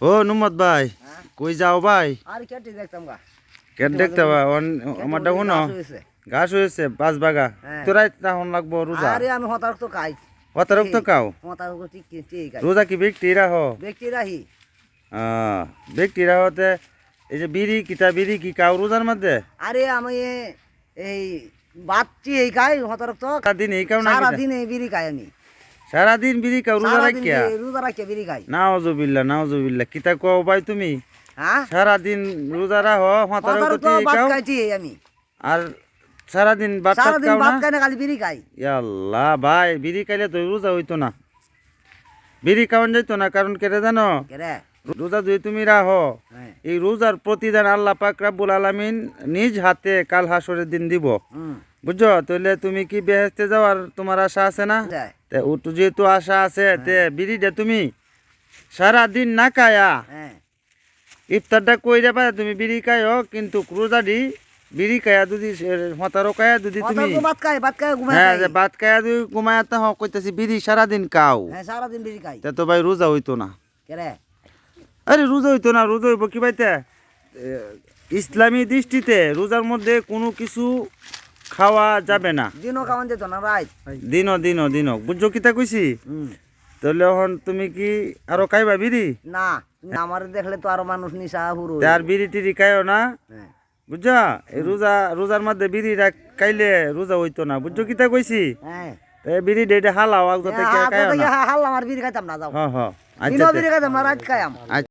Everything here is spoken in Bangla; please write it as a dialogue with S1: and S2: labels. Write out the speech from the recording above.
S1: ও নুমত ভাই
S2: হ্যাঁ?
S1: কই যাও ভাই?
S2: আর কেটে দেখতাম গা।
S1: কেন দেখতে শুনো
S2: গাছ হয়েছে।
S1: ঘাস হয়েছে পাঁচ বাগা।
S2: হ্যাঁ।
S1: তোরাই তখন লাগবো রোজা।
S2: আরে আমি হতারক তো খাই।
S1: অতরক তো
S2: হতারক ঠিক ঠিক
S1: রোজা কি ব্যক্তি রাহ?
S2: ব্যক্তি রাহি।
S1: ব্যক্তি রাহতে এই যে বিড়ি কিতা বিড়ি কি কাও রোজার মধ্যে?
S2: আরে আমি এই বাচ্চি এই খাই হতারক তো।
S1: সারাদিন এই কাও না?
S2: সারাদিন এই বিড়ি খাই আমি।
S1: সারাদিন বিড়ি কাও রোজা রাখিয়া?
S2: রোজা রাখিয়া বিড়ি খাই।
S1: নাওজুবিল্লা নাওজুবিল্লা কিতা কও ভাই তুমি?
S2: হ্যাঁ?
S1: সারাদিন রোজা রাহ মাতার
S2: হতারক তো ভাত আমি।
S1: আর সারাদিন ভাত টাত
S2: সারাদিন ভাত খাই না খালি বিড়ি খাই।
S1: আল্লাহ ভাই বিড়ি খাইলে তো রোজা হইতো না। বিড়ি খাওয়ান যাইতো না কারণ কেটে জানো?
S2: কেরে?
S1: রোজা যদি তুমি রাহ
S2: হ্যাঁ।
S1: এই রোজার প্রতিদান আল্লাহ পাক রাব্বুল আলামিন নিজ হাতে কাল হাসরের দিন দিব। বুঝছ? তাহলে তুমি কি বেহেস্তে যাওয়ার তোমার আশা আছে না?
S2: যায়।
S1: তে যেহেতু আশা আছে তে বিড়িটা তুমি। সারা দিন না খায়া।
S2: হ্যাঁ।
S1: ইফতারটা কইরে পারে তুমি বিড়ি খাইও কিন্তু বিড়ি খায়া যদি খায়া যদি তুমি
S2: ভাত ভাত
S1: হ্যাঁ ভাত খায়া যদি ঘুমায় তা হোক কইতাছি বিড়ি সারাদিন খাও।
S2: হ্যাঁ সারাদিন বিড়ি খাই
S1: তা তো ভাই রোজা হইতো না।
S2: কেরে
S1: আরে রোজা হইতো না রোজা হইব কি ভাইতে ইসলামী দৃষ্টিতে রোজার মধ্যে কোনো কিছু খাওয়া যাবে না।
S2: দিনও খাওয়ান যেত না রাইত।
S1: দিনও দিনও দিনও। বুঝছ কিতা কইছি? তাহলে এখন তুমি কি আরও খাইবা বিড়ি?
S2: না আমার দেখলে তো আরও মানুষ নিশা হুরু
S1: আর বিড়ি টিড়ি খাইও না?
S2: হ্যাঁ।
S1: বুঝছ? এই রোজা রোজার মধ্যে বিড়ি খাইলে রোজা হইতো না। বুঝছ কিতা কইছি?
S2: হ্যাঁ।
S1: বিড়ি ডেটে হালাও আগ যাতে খাইও না।
S2: হাল আমার বিড়ি খাইতাম না যাও।
S1: হ হ।
S2: দিনও
S1: আচ্ছা।
S2: বিড়ি খাইতাম না রাত
S1: আচ্ছা